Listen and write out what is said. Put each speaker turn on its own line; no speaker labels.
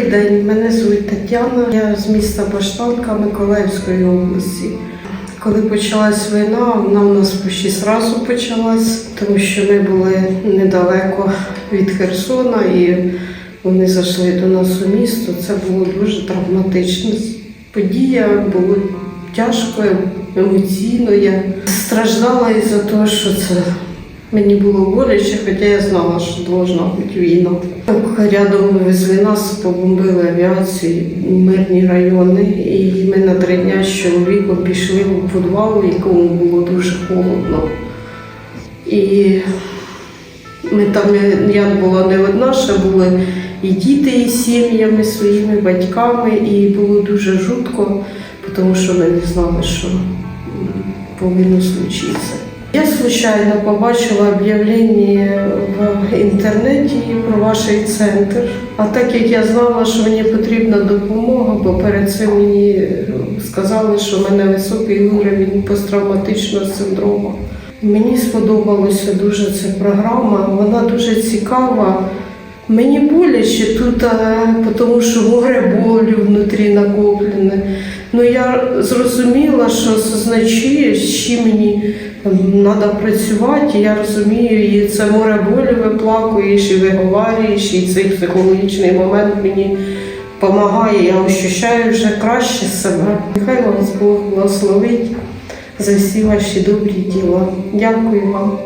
день, мене звуть Тетяна. Я з міста Баштанка Миколаївської області. Коли почалась війна, вона у нас почти зразу почалась, тому що ми були недалеко від Херсона і вони зайшли до нас у місто. Це було дуже травматична подія, було тяжко, емоційно. Я страждала із-за того, що це Мені було боляче, хоча я знала, що должна бути війна. Рядом везли нас, побомбили авіацію, мирні райони, і ми на три дня з чоловіком пішли у підвал, в якому було дуже холодно. І ми там, я була не одна, ще були і діти із сім'ями, своїми батьками, і було дуже жутко, тому що ми не знали, що повинно случитися. Я случайно побачила об'явлення в інтернеті про ваш центр. А так як я знала, що мені потрібна допомога, бо перед цим мені сказали, що в мене високий уровень посттравматичного синдрому. Мені сподобалася дуже ця програма, вона дуже цікава. Мені боляче тут, тому що море болю внутрі накоплене. Ну я зрозуміла, що це з чим мені треба працювати. Я розумію, і це море болю виплакуєш, і виговорюєш, і цей психологічний момент мені допомагає. Я ощущаю вже краще себе. Нехай вас Бог благословить за всі ваші добрі діла. Дякую вам.